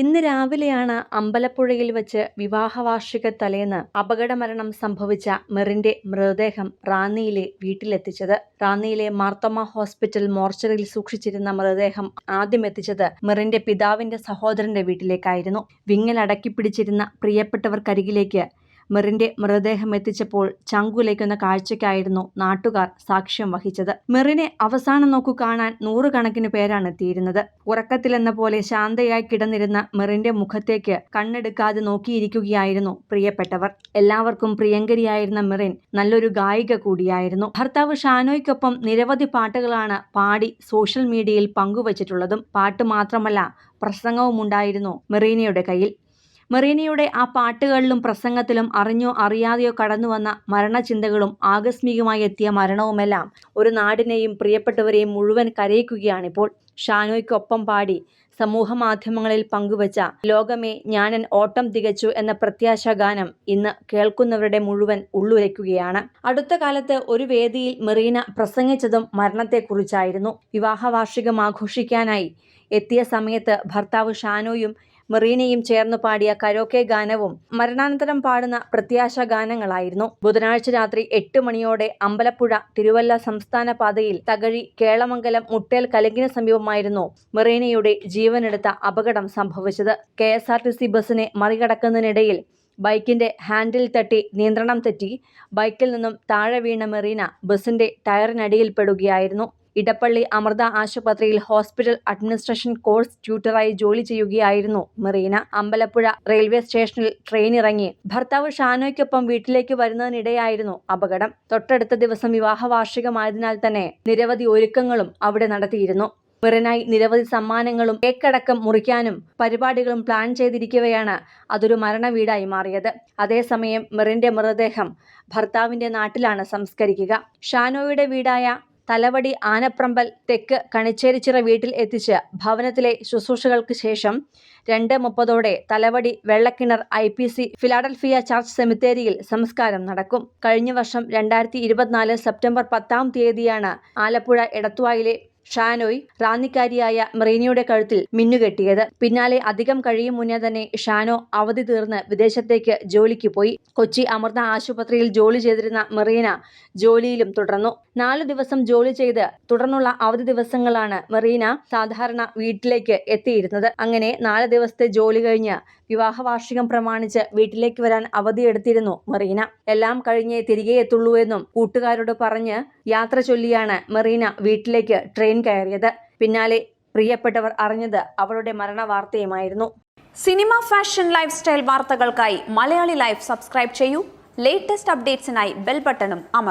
ഇന്ന് രാവിലെയാണ് അമ്പലപ്പുഴയിൽ വച്ച് വിവാഹവാർഷിക തലേന്ന് അപകടമരണം സംഭവിച്ച മെറിന്റെ മൃതദേഹം റാന്നിയിലെ വീട്ടിലെത്തിച്ചത്. റാന്നിയിലെ മാർത്തോമ ഹോസ്പിറ്റൽ മോർച്ചറിയിൽ സൂക്ഷിച്ചിരുന്ന മൃതദേഹം ആദ്യം എത്തിച്ചത് മെറിന്റെ പിതാവിന്റെ സഹോദരന്റെ വീട്ടിലേക്കായിരുന്നു. വിങ്ങലടക്കി പിടിച്ചിരുന്ന പ്രിയപ്പെട്ടവർക്കരികിലേക്ക് മെറിന്റെ മൃതദേഹം എത്തിച്ചപ്പോൾ ചങ്കുലയ്ക്കുന്ന കാഴ്ചയ്ക്കായിരുന്നു നാട്ടുകാർ സാക്ഷ്യം വഹിച്ചത്. മെറിനെ അവസാനം നോക്കു കാണാൻ നൂറുകണക്കിന് പേരാണ് എത്തിയിരുന്നത്. ഉറക്കത്തിലെന്ന പോലെ ശാന്തയായി കിടന്നിരുന്ന മെറിന്റെ മുഖത്തേക്ക് കണ്ണെടുക്കാതെ നോക്കിയിരിക്കുകയായിരുന്നു പ്രിയപ്പെട്ടവർ. എല്ലാവർക്കും പ്രിയങ്കരിയായിരുന്ന മെറിൻ നല്ലൊരു ഗായിക കൂടിയായിരുന്നു. ഭർത്താവ് ഷാനോയ്ക്കൊപ്പം നിരവധി പാട്ടുകളാണ് പാടി സോഷ്യൽ മീഡിയയിൽ പങ്കുവച്ചിട്ടുള്ളതും. പാട്ട് മാത്രമല്ല പ്രസംഗവുമുണ്ടായിരുന്നു മെറീനയുടെ കയ്യിൽ. മെറീനയുടെ ആ പാട്ടുകളിലും പ്രസംഗത്തിലും അറിഞ്ഞോ അറിയാതെയോ കടന്നുവന്ന മരണചിന്തകളും ആകസ്മികമായി എത്തിയ മരണവുമെല്ലാം ഒരു നാടിനെയും പ്രിയപ്പെട്ടവരെയും മുഴുവൻ കരയിക്കുകയാണിപ്പോൾ ഷാനോയ്ക്കൊപ്പം പാടി സമൂഹ മാധ്യമങ്ങളിൽ പങ്കുവച്ച ലോകമേ ഞാനൻ ഓട്ടം തികച്ചു എന്ന പ്രത്യാശാ ഗാനം ഇന്ന് കേൾക്കുന്നവരുടെ മുഴുവൻ ഉള്ളുരയ്ക്കുകയാണ്. അടുത്ത കാലത്ത് ഒരു വേദിയിൽ മെറീന പ്രസംഗിച്ചതും മരണത്തെക്കുറിച്ചായിരുന്നു. വിവാഹ വാർഷികം ആഘോഷിക്കാനായി എത്തിയ സമയത്ത് ഭർത്താവ് ഷാനോയും മെറീനയും ചേർന്ന് പാടിയ കരോക്കെ ഗാനവും മരണാനന്തരം പാടുന്ന പ്രത്യാശ ഗാനങ്ങളായിരുന്നു. ബുധനാഴ്ച രാത്രി എട്ട് മണിയോടെ അമ്പലപ്പുഴ തിരുവല്ല സംസ്ഥാന പാതയിൽ തകഴി കേളമംഗലം മുട്ടേൽ കലങ്കിന് സമീപമായിരുന്നു മെറീനയുടെ ജീവനെടുത്ത അപകടം സംഭവിച്ചത്. K S R T C ബസിനെ മറികടക്കുന്നതിനിടയിൽ ബൈക്കിന്റെ ഹാൻഡിൽ തട്ടി നിയന്ത്രണം തെറ്റി. ബൈക്കിൽ നിന്നും താഴെ വീണ മെറീന ബസിന്റെ ടയറിനടിയിൽപ്പെടുകയായിരുന്നു ഇടപ്പള്ളി അമൃത ആശുപത്രിയിൽ ഹോസ്പിറ്റൽ അഡ്മിനിസ്ട്രേഷൻ കോഴ്സ് ട്യൂട്ടറായി ജോലി ചെയ്യുകയായിരുന്നു മെറീന. അമ്പലപ്പുഴ റെയിൽവേ സ്റ്റേഷനിൽ ട്രെയിൻ ഇറങ്ങി ഭർത്താവ് ഷാനോയ്ക്കൊപ്പം വീട്ടിലേക്ക് വരുന്നതിനിടെയായിരുന്നു അപകടം. തൊട്ടടുത്ത ദിവസം വിവാഹ വാർഷികമായതിനാൽ തന്നെ നിരവധി ഒരുക്കങ്ങളും അവിടെ നടത്തിയിരുന്നു. മെറിനായി നിരവധി സമ്മാനങ്ങളും കേക്കടക്കം മുറിക്കാനും പരിപാടികളും പ്ലാൻ ചെയ്തിരിക്കവെയാണ് അതൊരു മരണവീടായി മാറിയത്. അതേസമയം മെറിന്റെ മൃതദേഹം ഭർത്താവിന്റെ നാട്ടിലാണ് സംസ്കരിക്കുക. ഷാനോയുടെ വീടായ തലവടി ആനപ്രമ്പൽ തെക്ക് കണിച്ചേരിച്ചിറ വീട്ടിൽ എത്തിച്ച് ഭവനത്തിലെ ശുശ്രൂഷകൾക്ക് ശേഷം രണ്ട് മുപ്പതോടെ Thalavady Vellakkinar I P C Philadelphia church സെമിത്തേരിയിൽ സംസ്കാരം നടക്കും. കഴിഞ്ഞ വർഷം രണ്ടായിരത്തി സെപ്റ്റംബർ പത്താം തീയതിയാണ് ആലപ്പുഴ എടത്വായിലെ ഷാനോയ് റാന്നിക്കാരിയായ മെറീനയുടെ കഴുത്തിൽ മിന്നുകെട്ടിയത്. പിന്നാലെ അധികം കഴിയും മുന്നേ തന്നെ ഷാനോ അവധി തീർന്ന് വിദേശത്തേക്ക് ജോലിക്ക് പോയി. കൊച്ചി അമൃത ആശുപത്രിയിൽ ജോലി ചെയ്തിരുന്ന മെറീന ജോലിയിലും തുടർന്നു. നാലു ദിവസം ജോലി ചെയ്ത് തുടർന്നുള്ള അവധി ദിവസങ്ങളാണ് മെറീന സാധാരണ വീട്ടിലേക്ക് എത്തിയിരുന്നത്. അങ്ങനെ നാല് ദിവസത്തെ ജോലി കഴിഞ്ഞ് വിവാഹ വാർഷികം പ്രമാണിച്ച് വീട്ടിലേക്ക് വരാൻ അവധിയെടുത്തിരുന്നു മെറീന. എല്ലാം കഴിഞ്ഞേ തിരികെ എത്തുള്ളൂ എന്നും കൂട്ടുകാരോട് പറഞ്ഞ് യാത്ര ചൊല്ലിയാണ് മെറീന വീട്ടിലേക്ക് ട്രെയിൻ കയറിയത്. പിന്നാലെ പ്രിയപ്പെട്ടവർ അറിഞ്ഞത് അവളുടെ മരണ വാർത്തയുമായിരുന്നു സിനിമ ഫാഷൻ ലൈഫ് സ്റ്റൈൽ വാർത്തകൾക്കായി മലയാളി ലൈഫ് സബ്സ്ക്രൈബ് ചെയ്യൂ. ലേറ്റസ്റ്റ് അപ്ഡേറ്റ്സിനായി ബെൽ ബട്ടണും അമർ